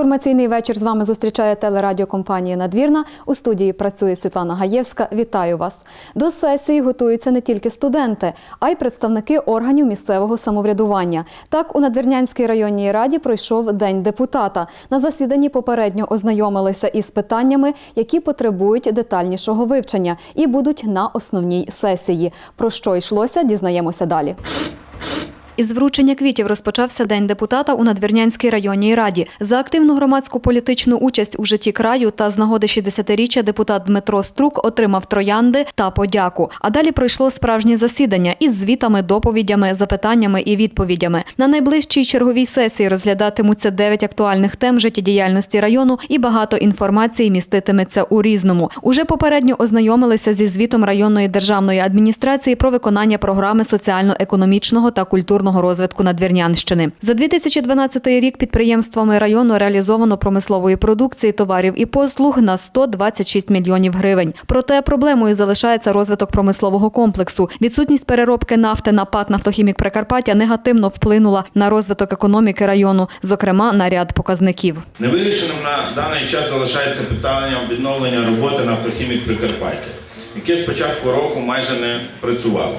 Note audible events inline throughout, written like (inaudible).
Інформаційний вечір з вами зустрічає телерадіокомпанія Надвірна. У студії працює Світлана Гаєвська. Вітаю вас. До сесії готуються не тільки студенти, а й представники органів місцевого самоврядування. Так, у Надвірнянській районній раді пройшов день депутата. На засіданні попередньо ознайомилися із питаннями, які потребують детальнішого вивчення, і будуть на основній сесії. Про що йшлося, дізнаємося далі. Із вручення квітів розпочався День депутата у Надвірнянській районній раді. За активну громадську політичну участь у житті краю та з нагоди 60-річчя депутат Дмитро Струк отримав троянди та подяку. А далі пройшло справжнє засідання із звітами, доповідями, запитаннями і відповідями. На найближчій черговій сесії розглядатимуться дев'ять актуальних тем життєдіяльності району і багато інформації міститиметься у різному. Уже попередньо ознайомилися зі звітом районної державної адміністрації про виконання програми соціально-економічного та культурного розвитку Надвірнянщини. За 2012 рік підприємствами району реалізовано промислової продукції, товарів і послуг на 126 мільйонів гривень. Проте проблемою залишається розвиток промислового комплексу. Відсутність переробки нафти на ПАТ «Нафтохімік Прикарпаття негативно вплинула на розвиток економіки району, зокрема на ряд показників. Невирішеним на даний час залишається питання відновлення роботи на автохімік Прикарпаття, яке з початку року майже не працювало.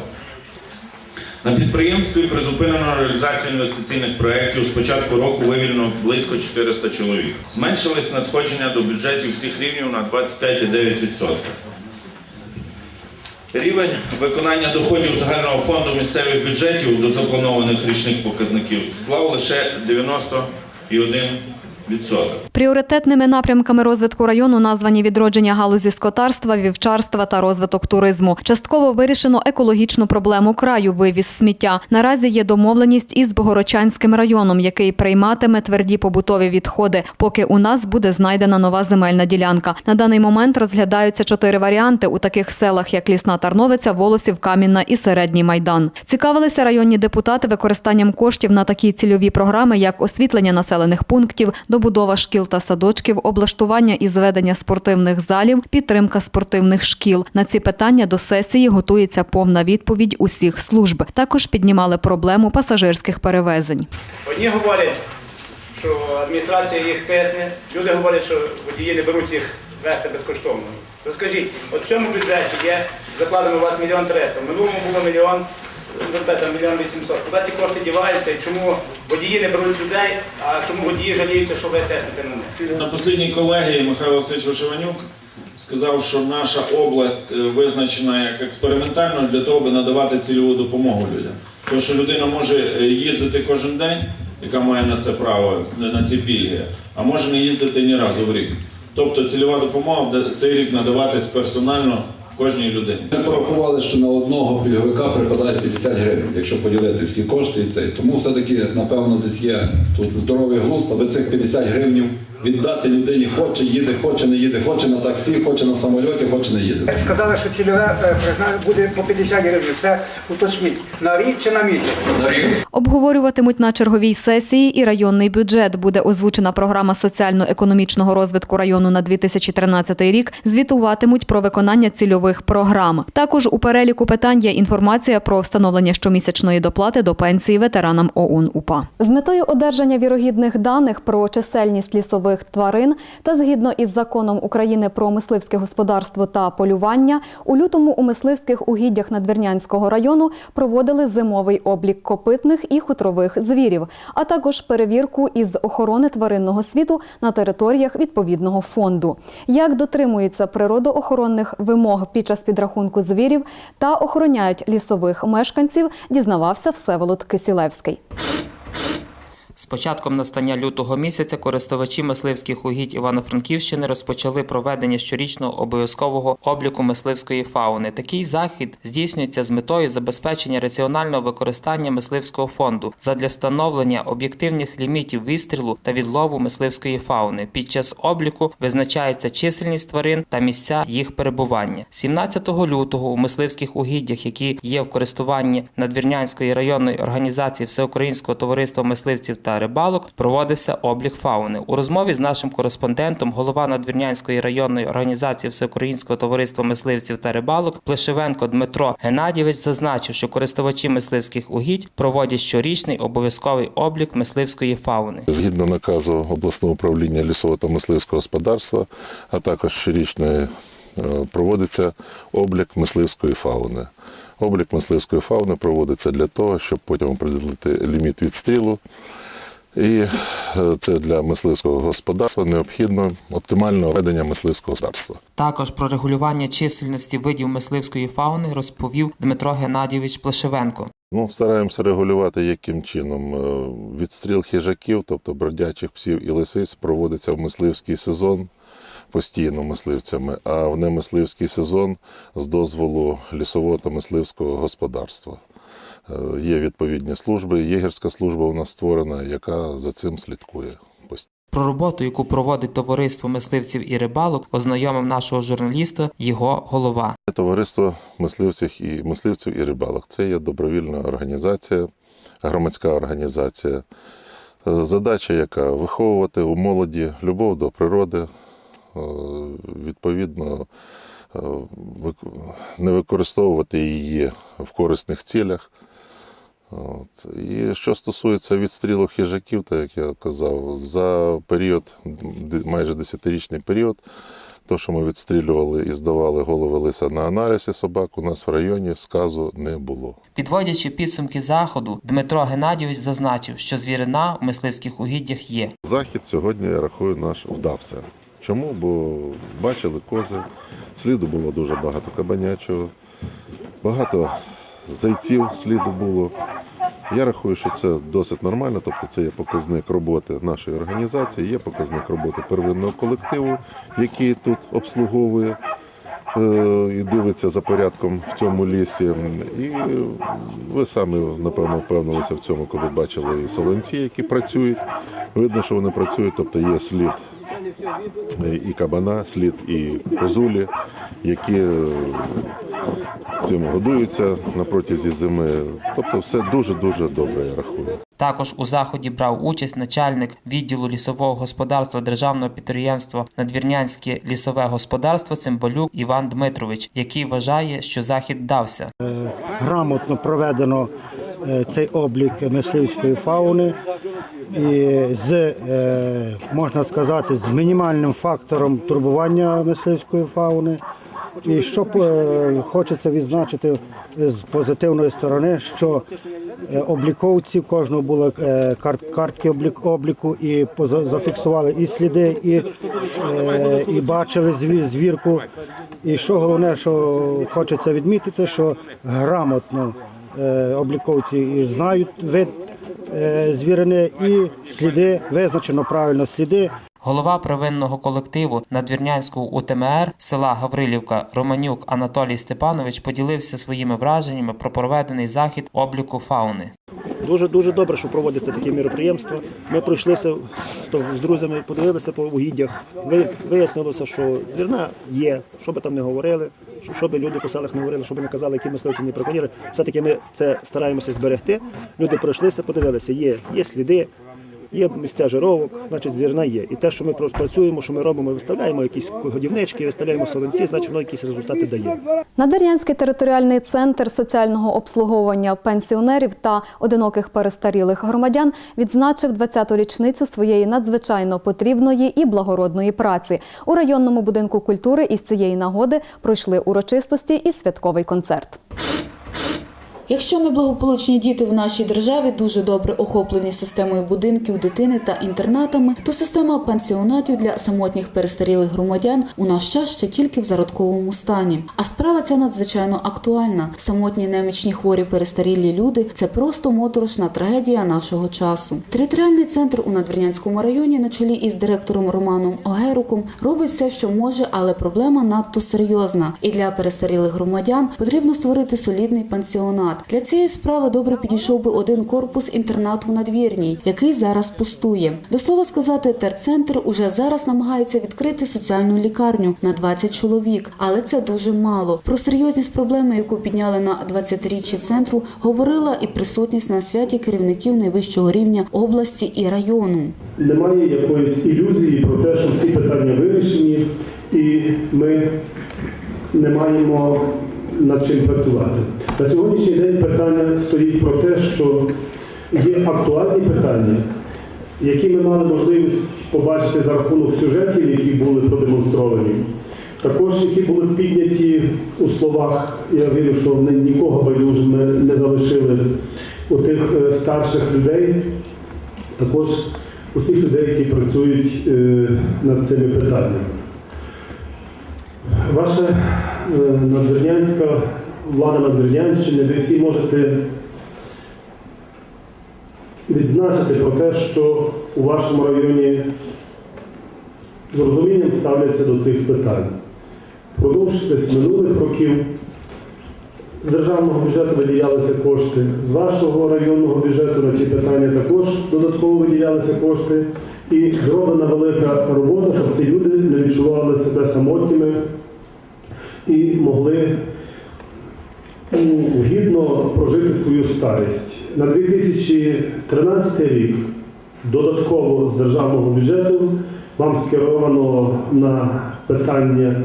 На підприємстві призупинено реалізацію інвестиційних проєктів. З початку року вивільнено близько 400 чоловік. Зменшились надходження до бюджетів всіх рівнів на 25,9%. Рівень виконання доходів загального фонду місцевих бюджетів до запланованих річних показників склав лише 91,1%. Пріоритетними напрямками розвитку району названі відродження галузі скотарства, вівчарства та розвиток туризму. Частково вирішено екологічну проблему краю вивіз сміття. Наразі є домовленість із Богородчанським районом, який прийматиме тверді побутові відходи, поки у нас буде знайдена нова земельна ділянка. На даний момент розглядаються чотири варіанти у таких селах, як Лісна Тарновиця, Волосів, Камінна і Середній Майдан. Цікавилися районні депутати використанням коштів на такі цільові програми, як освітлення населених пунктів, добудова шкіл та садочків, облаштування і зведення спортивних залів, підтримка спортивних шкіл. На ці питання до сесії готується повна відповідь усіх служб. Також піднімали проблему пасажирських перевезень. Одні говорять, що адміністрація їх тисне, люди говорять, що водії не беруть їх вести безкоштовно. Розкажіть, от в цьому бюджеті є закладено у вас мільйон триста, в минулому було мільйон, там, мільйон вісімсот. Куди ці кошти діваються і чому водії не беруть людей, а чому водії жаліються, що ви тестите на? На послідній колегії Михайло Васильович Шеванюк сказав, що наша область е, визначена як експериментальною для того, аби надавати цільову допомогу людям. Тому що людина може е, їздити кожен день, яка має на це право, на ці пільги, а може не їздити ні разу в рік. Тобто цільова допомога цей рік надаватись персонально кожній людині. Ми порахували, що на одного пільговика припадає 50 гривень, якщо поділити всі кошти і це. Тому все-таки, напевно, десь є тут здоровий глузд, аби цих 50 гривень віддати людині, хоче їде, хоче не їде, хоче на таксі, хоче на самольоті, хоче не їде. Сказали, що цільове призначення буде по 50 гривень. Це уточніть на рік чи на місяць? Обговорюватимуть на черговій сесії і районний бюджет. Буде озвучена програма соціально-економічного розвитку району на 2013 рік. Звітуватимуть про виконання цільових програм. Також у переліку питань є інформація про встановлення щомісячної доплати до пенсії ветеранам ОУН УПА. З метою одержання вірогідних даних про чисельність лісових тварин та згідно із законом України про мисливське господарство та полювання, у лютому у мисливських угіддях Надвірнянського району проводили зимовий облік копитних і хутрових звірів, а також перевірку із охорони тваринного світу на територіях відповідного фонду. Як дотримуються природоохоронних вимог під час підрахунку звірів та охороняють лісових мешканців, дізнавався Всеволод Кисілевський. З початком настання лютого місяця користувачі мисливських угідь Івано-Франківщини розпочали проведення щорічного обов'язкового обліку мисливської фауни. Такий захід здійснюється з метою забезпечення раціонального використання мисливського фонду задля встановлення об'єктивних лімітів відстрілу та відлову мисливської фауни. Під час обліку визначається чисельність тварин та місця їх перебування. 17 лютого у мисливських угіддях, які є в користуванні Надвірнянської районної організації Всеукраїнського товариства мисливців та та рибалок проводився облік фауни. У розмові з нашим кореспондентом голова Надвірнянської районної організації Всеукраїнського товариства мисливців та рибалок Плешивенко Дмитро Геннадійович зазначив, що користувачі мисливських угідь проводять щорічний обов'язковий облік мисливської фауни. Згідно наказу обласного управління лісового та мисливського господарства, а також щорічно е, проводиться облік мисливської фауни. Облік мисливської фауни проводиться для того, щоб потім определити ліміт відстрілу. І е, це для мисливського господарства необхідно оптимальне ведення мисливського господарства. Також про регулювання чисельності видів мисливської фауни розповів Дмитро Геннадійович Плешивенко. Ну, стараємося регулювати яким чином. Е, Відстріл хижаків, тобто бродячих псів і лисиць, проводиться в мисливський сезон постійно мисливцями, а в немисливський сезон з дозволу лісового та мисливського господарства. Е, Є відповідні служби. Єгерська служба у нас створена, яка за цим слідкує. Про роботу, яку проводить товариство мисливців і рибалок, ознайомив нашого журналіста його голова. Товариство мисливців і мисливців і рибалок. Це є добровільна організація, громадська організація. Е, Задача, яка виховувати у молоді любов до природи, е, відповідно, не використовувати її в корисних цілях. От. І що стосується відстрілу хижаків, так як я казав, за період, майже десятирічний період, то, що ми відстрілювали і здавали голови лиса на аналізи собак, у нас в районі сказу не було. Підводячи підсумки заходу, Дмитро Геннадійович зазначив, що звірина в мисливських угіддях є. Захід сьогодні, я рахую, наш вдався. Чому? Бо бачили кози, сліду було дуже багато кабанячого, багато зайців сліду було. Я рахую, що це досить нормально, тобто це є показник роботи нашої організації, є показник роботи первинного колективу, який тут обслуговує е, і дивиться за порядком в цьому лісі. І ви самі, напевно, впевнилися в цьому, коли бачили і солонці, які працюють. Видно, що вони працюють, тобто є слід і кабана, слід і козулі, які е, цим годуються на протязі зими. Тобто все дуже-дуже добре, я рахую. Також у заході брав участь начальник відділу лісового господарства державного підприємства Надвірнянське лісове господарство Цимбалюк Іван Дмитрович, який вважає, що захід вдався. грамотно проведено е, цей облік мисливської фауни і з, е, можна сказати, з мінімальним фактором турбування мисливської фауни. І що е, хочеться відзначити з позитивної сторони, що е, обліковці кожного було е, картки облік, обліку і зафіксували і сліди, і, е, і бачили зві- звірку. І що головне, що хочеться відмітити, що грамотно е, обліковці знають вид е, звірини і сліди, визначено правильно сліди. Голова первинного колективу Надвірнянського УТМР села Гаврилівка Романюк Анатолій Степанович поділився своїми враженнями про проведений захід обліку фауни. Дуже дуже добре, що проводяться такі міроприємства. Ми пройшлися з, друзями, подивилися по угіддях. Ви- Вияснилося, що вірна є, що би там не говорили, що, що би люди по селах не говорили, що би не казали, які мисливці не браконьєри. Все-таки ми це стараємося зберегти. Люди пройшлися, подивилися, є, є сліди. Є місця жировок, значить звірина є. І те, що ми працюємо, що ми робимо, виставляємо якісь годівнички, виставляємо солонці, значить воно якісь результати дає. Надвірнянський територіальний центр соціального обслуговування пенсіонерів та одиноких перестарілих громадян відзначив 20-ту річницю своєї надзвичайно потрібної і благородної праці. У районному будинку культури із цієї нагоди пройшли урочистості і святковий концерт. Якщо неблагополучні діти в нашій державі дуже добре охоплені системою будинків дитини та інтернатами, то система пансіонатів для самотніх перестарілих громадян у наш час ще тільки в зародковому стані. А справа ця надзвичайно актуальна. Самотні немічні хворі перестарілі люди це просто моторошна трагедія нашого часу. Територіальний центр у Надвірнянському районі на чолі із директором Романом Огеруком робить все, що може, але проблема надто серйозна. І для перестарілих громадян потрібно створити солідний пансіонат. Для цієї справи добре підійшов би один корпус інтернату надвірній, який зараз пустує. До слова сказати, терцентр уже зараз намагається відкрити соціальну лікарню на 20 чоловік, але це дуже мало. Про серйозність проблеми, яку підняли на 20-річчі центру, говорила і присутність на святі керівників найвищого рівня області і району. немає якоїсь ілюзії про те, що всі питання вирішені, і ми не маємо над чим працювати. На сьогоднішній день питання стоїть про те, що є актуальні питання, які ми мали можливість побачити за рахунок сюжетів, які були продемонстровані. Також які були підняті у словах, я вірю, що нікого байдужим не залишили у тих е, старших людей, також усіх людей, які працюють е, над цими питаннями. Ваша е, надвірнянська влада Надвірнянщини, ви всі можете відзначити про те, що у вашому районі з розумінням ставляться до цих питань. Впродовж десь минулих років з державного бюджету виділялися кошти, з вашого районного бюджету на ці питання також додатково виділялися кошти. І зроблена велика робота, щоб ці люди не відчували себе самотніми і могли ну, гідно прожити свою старість. На 2013 рік додатково з державного бюджету вам скеровано на питання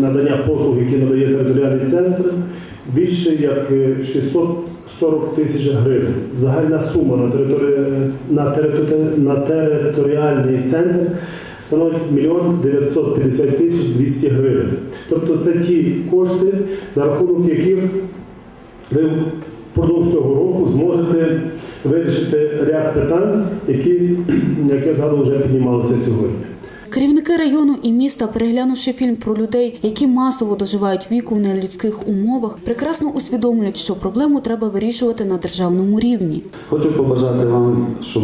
надання послуг, які надає територіальний центр, більше як е, 640 тисяч гривень. Загальна сума на, територі... на, територи- на територіальний центр становить 1 950 тисяч 200 гривень. Тобто це ті кошти, за рахунок яких ви впродовж цього року зможете вирішити ряд питань, які, як я згадував, вже піднімалися сьогодні. Керівники району і міста, переглянувши фільм про людей, які масово доживають віку в нелюдських умовах, прекрасно усвідомлюють, що проблему треба вирішувати на державному рівні. Хочу побажати вам, щоб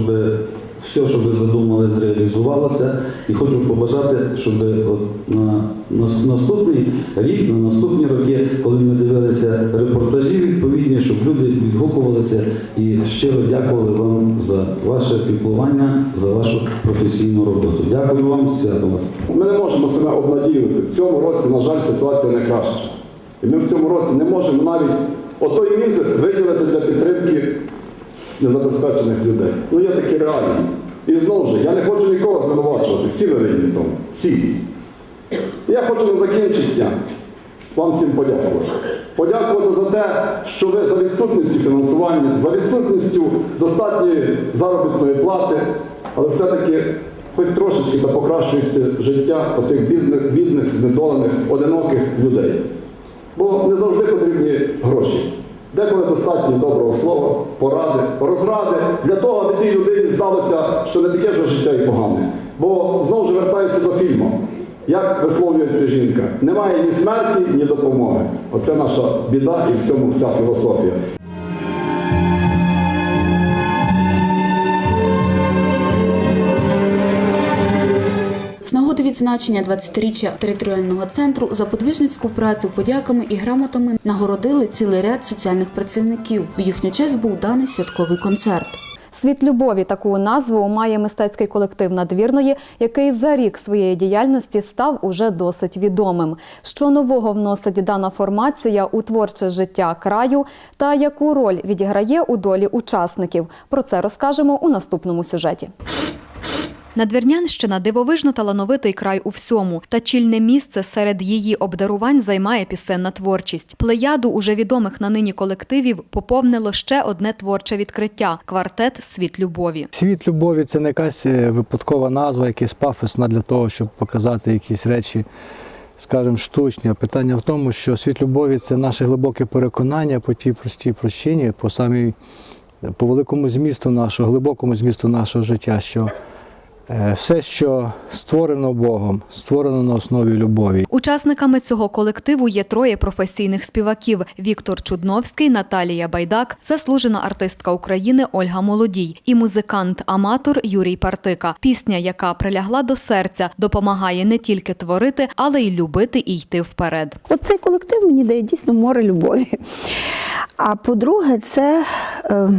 все, що ви задумали, зреалізувалося. І хочу побажати, щоб от на, на наступний рік, на наступні роки, коли ми дивилися репортажі відповідні, щоб люди відгукувалися і щиро дякували вам за ваше піклування, за вашу професійну роботу. Дякую вам, свято вас. Ми не можемо себе обнадіювати. В цьому році, на жаль, ситуація не краща. І ми в цьому році не можемо навіть отой місяць виділити для підтримки незабезпечених людей. Ну є такі реалії. І знову ж, я не хочу нікого звинувачувати. Всі ви винні в тому. Всі. Я хочу на закінчення вам всім подякувати. Подякувати за те, що ви за відсутністю фінансування, за відсутністю достатньої заробітної плати, але все-таки хоч трошечки та покращується життя отих бідних, бідних, знедолених, одиноких людей. Бо не завжди потрібні гроші. Деколи достатньо доброго слова, поради, розради для того, аби тій людині здалося, що не таке вже життя і погане. Бо знову ж вертаюся до фільму. Як висловлюється жінка? Немає ні смерті, ні допомоги. Оце наша біда і в цьому вся філософія. Відзначення 20-річчя територіального центру за подвижницьку працю подяками і грамотами нагородили цілий ряд соціальних працівників. В їхню честь був даний святковий концерт. Світ любові таку назву має мистецький колектив надвірної, який за рік своєї діяльності став уже досить відомим. Що нового вносить дана формація у творче життя краю та яку роль відіграє у долі учасників? Про це розкажемо у наступному сюжеті. Надвірнянщина дивовижно талановитий край у всьому, та чільне місце серед її обдарувань займає пісенна творчість. Плеяду уже відомих на нині колективів поповнило ще одне творче відкриття квартет Світ любові. Світ любові це не якась е, випадкова назва, якась пафосна для того, щоб показати якісь речі, скажімо, штучні. Питання в тому, що світ любові це наше глибоке переконання по тій простій причині, по самій по великому змісту нашого, глибокому змісту нашого життя, що Все, що створено Богом, створено на основі любові. Учасниками цього колективу є троє професійних співаків: Віктор Чудновський, Наталія Байдак, заслужена артистка України Ольга Молодій і музикант-аматор Юрій Партика. Пісня, яка прилягла до серця, допомагає не тільки творити, але й любити і йти вперед. От цей колектив мені дає дійсно море любові. А по-друге, це, е,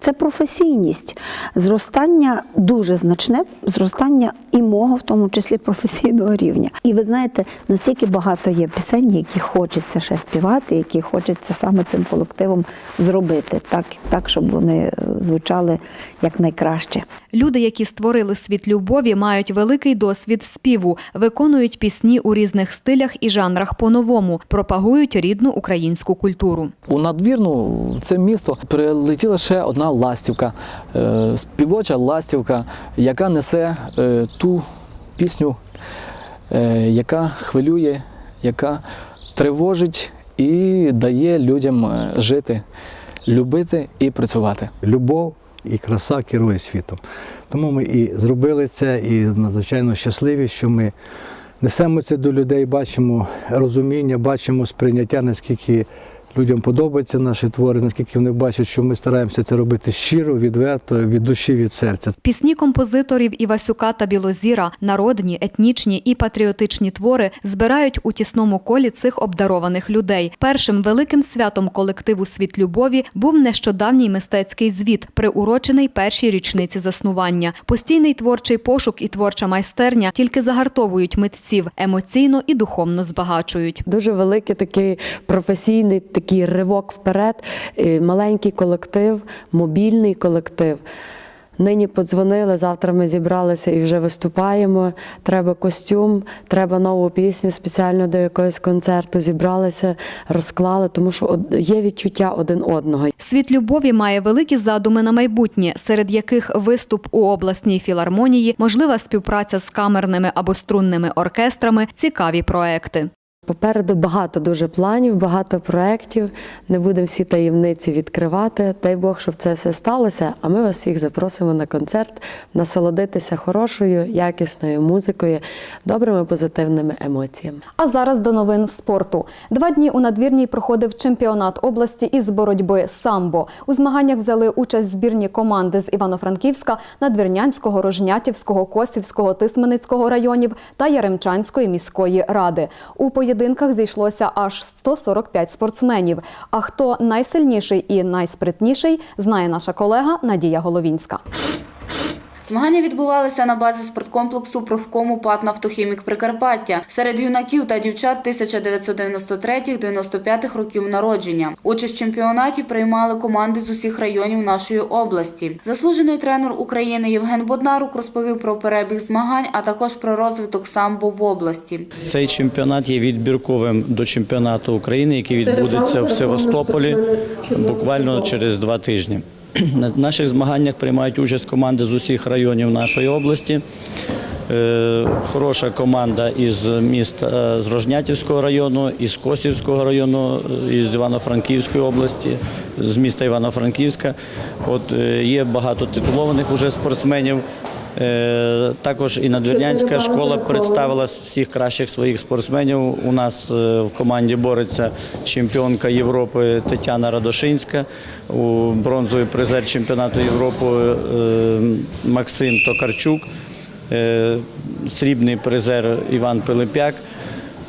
це професійність, зростання дуже значне, зростання і мого, в тому числі професійного рівня. І ви знаєте, настільки багато є пісень, які хочеться ще співати, які хочеться саме цим колективом зробити, так, так щоб вони звучали якнайкраще. Люди, які створили світ любові, мають великий досвід співу, виконують пісні у різних стилях і жанрах по-новому, пропагують рідну українську культуру. У надвірну в це місто прилетіла ще одна ластівка, е, співоча ластівка, яка несе е, ту пісню, е, яка хвилює, яка тривожить і дає людям жити, любити і працювати. Любов і краса керує світом. Тому ми і зробили це, і надзвичайно щасливі, що ми несемо це до людей, бачимо розуміння, бачимо сприйняття, наскільки людям подобаються наші твори, наскільки вони бачать, що ми стараємося це робити щиро, відверто, від душі, від серця. Пісні композиторів Івасюка та Білозіра, народні, етнічні і патріотичні твори збирають у тісному колі цих обдарованих людей. Першим великим святом колективу Світ любові був нещодавній мистецький звіт, приурочений першій річниці заснування. Постійний творчий пошук і творча майстерня тільки загартовують митців, емоційно і духовно збагачують. Дуже великий такий професійний такий ривок вперед, маленький колектив, мобільний колектив. Нині подзвонили, завтра ми зібралися і вже виступаємо. Треба костюм, треба нову пісню спеціально до якогось концерту. Зібралися, розклали, тому що є відчуття один одного. Світ любові має великі задуми на майбутнє, серед яких виступ у обласній філармонії, можлива співпраця з камерними або струнними оркестрами, цікаві проекти. Попереду багато дуже планів, багато проєктів. Не будемо всі таємниці відкривати. Дай Бог, щоб це все сталося. А ми вас всіх запросимо на концерт, насолодитися хорошою, якісною музикою, добрими позитивними емоціями. А зараз до новин спорту. Два дні у надвірній проходив чемпіонат області із боротьби самбо. У змаганнях взяли участь збірні команди з Івано-Франківська, Надвірнянського, Рожнятівського, Косівського, Тисменицького районів та Яремчанської міської ради. У поєдинках зійшлося аж 145 спортсменів. А хто найсильніший і найспритніший, знає наша колега Надія Головінська. Змагання відбувалися на базі спорткомплексу профкому ПАТ «Нафтохімік Прикарпаття серед юнаків та дівчат 1993-95 років народження. Участь в чемпіонаті приймали команди з усіх районів нашої області. Заслужений тренер України Євген Боднарук розповів про перебіг змагань, а також про розвиток самбо в області. Цей чемпіонат є відбірковим до чемпіонату України, який відбудеться в Севастополі буквально через два тижні. (clears throat) На наших змаганнях приймають участь команди з усіх районів нашої області. Е, Хороша команда із міста з Рожнятівського району, із Косівського району, е, із Івано-Франківської області, з міста Івано-Франківська. От е, є багато титулованих уже спортсменів. Е, Також і Надвірнянська школа представила всіх кращих своїх спортсменів. У нас е, в команді бореться чемпіонка Європи Тетяна Радошинська, у бронзовий призер чемпіонату Європи е, Максим Токарчук, срібний призер Іван Пилипяк.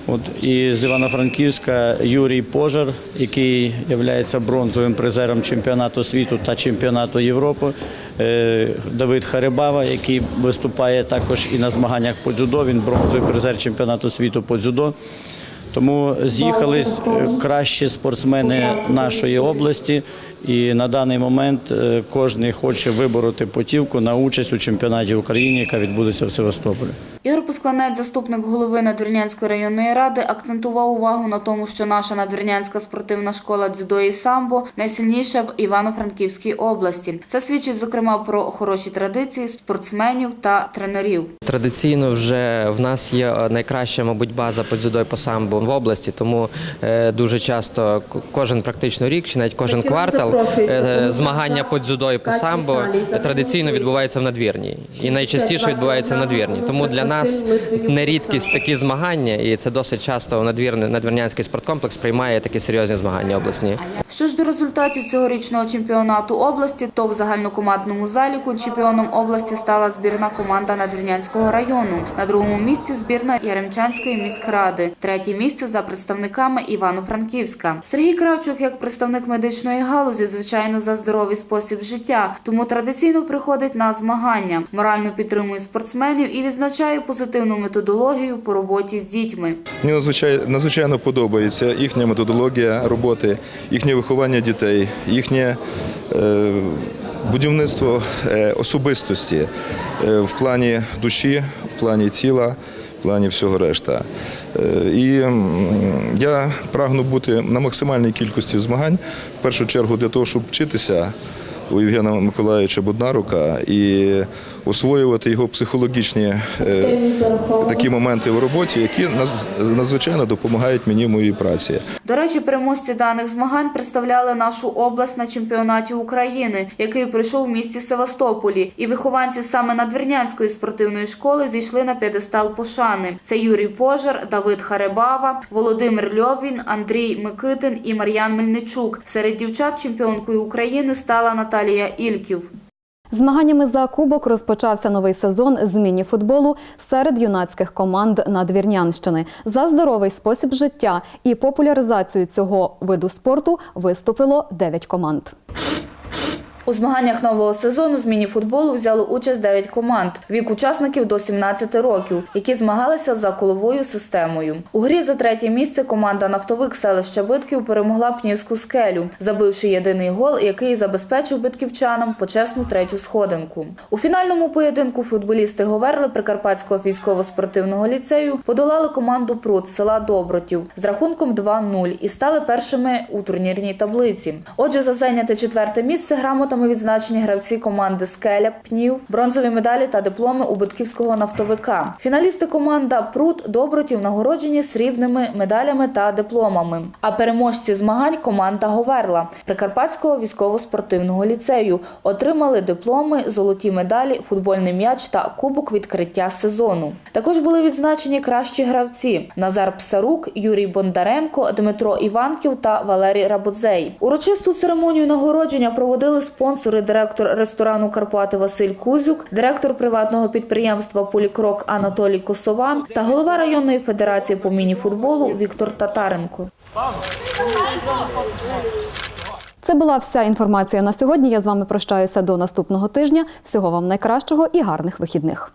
От і з Івано-Франківська Юрій Пожар, який є бронзовим призером чемпіонату світу та чемпіонату Європи. Е, Давид Харибава, який виступає також і на змаганнях по дзюдо. Він бронзовий призер чемпіонату світу по дзюдо. Тому з'їхались е, кращі спортсмени нашої області, і на даний момент е, кожен хоче вибороти путівку на участь у чемпіонаті України, яка відбудеться в Севастополі. Ігор Пускланець, заступник голови Надвірнянської районної ради, акцентував увагу на тому, що наша надвірнянська спортивна школа дзюдо і самбо найсильніша в Івано-Франківській області. Це свідчить зокрема про хороші традиції спортсменів та тренерів. Традиційно вже в нас є найкраща, мабуть, база по дзюдо і по самбо в області, тому е, дуже часто кожен практично рік чи навіть кожен квартал е, змагання по дзюдо і по самбо традиційно відбувається в надвірній. І найчастіше відбувається в надвірній. Тому для нас не рідкість такі змагання, і це досить часто надвірний надвірнянський спорткомплекс приймає такі серйозні змагання обласні. Що ж до результатів цьогорічного чемпіонату області, то в загальнокомандному заліку чемпіоном області стала збірна команда Надвірнянського району. На другому місці збірна Яремчанської міськради. Третє місце за представниками Івано-Франківська. Сергій Кравчук, як представник медичної галузі, звичайно, за здоровий спосіб життя, тому традиційно приходить на змагання, морально підтримує спортсменів і відзначає позитивну методологію по роботі з дітьми. Мені надзвичайно, надзвичайно подобається їхня методологія роботи, їхнє виховання дітей, їхнє е, будівництво е, особистості е, в плані душі, в плані тіла, в плані всього решта. І я прагну бути на максимальній кількості змагань, в першу чергу для того, щоб вчитися у Євгена Миколаївича Буднарука і освоювати його психологічні е, такі моменти в роботі, які надзвичайно допомагають мені в моїй праці. До речі, переможці даних змагань представляли нашу область на чемпіонаті України, який пройшов в місті Севастополі. І вихованці саме Надвірнянської спортивної школи зійшли на п'єдестал пошани. Це Юрій Пожар, Давид Харебава, Володимир Льовін, Андрій Микитин і Мар'ян Мельничук. Серед дівчат чемпіонкою України стала Наталія Ільків. Змаганнями за кубок розпочався новий сезон з міні-футболу серед юнацьких команд Надвірнянщини. За здоровий спосіб життя і популяризацію цього виду спорту виступило 9 команд. У змаганнях нового сезону з міні-футболу взяло участь 9 команд вік учасників до 17 років, які змагалися за коловою системою. У грі за третє місце команда Нафтовик селища Битків перемогла Пнівську скелю, забивши єдиний гол, який забезпечив битківчанам почесну третю сходинку. У фінальному поєдинку футболісти Говерли Прикарпатського військово-спортивного ліцею подолали команду Прут села Добротів з рахунком 2-0 і стали першими у турнірній таблиці. Отже, за зайняте четверте місце грамотами відзначені гравці команди Скеля, Пнів, бронзові медалі та дипломи у Битківського нафтовика. Фіналісти команда Прут Добротів нагороджені срібними медалями та дипломами. А переможці змагань команда Говерла Прикарпатського військово-спортивного ліцею отримали дипломи, золоті медалі, футбольний м'яч та кубок відкриття сезону. Також були відзначені кращі гравці: Назар Псарук, Юрій Бондаренко, Дмитро Іванків та Валерій Рабодзей. Урочисту церемонію нагородження проводили спонсори, директор ресторану Карпати Василь Кузюк, директор приватного підприємства Полікрок Анатолій Косован та голова районної федерації по міні-футболу Віктор Татаренко. Це була вся інформація на сьогодні. Я з вами прощаюся до наступного тижня. Всього вам найкращого і гарних вихідних.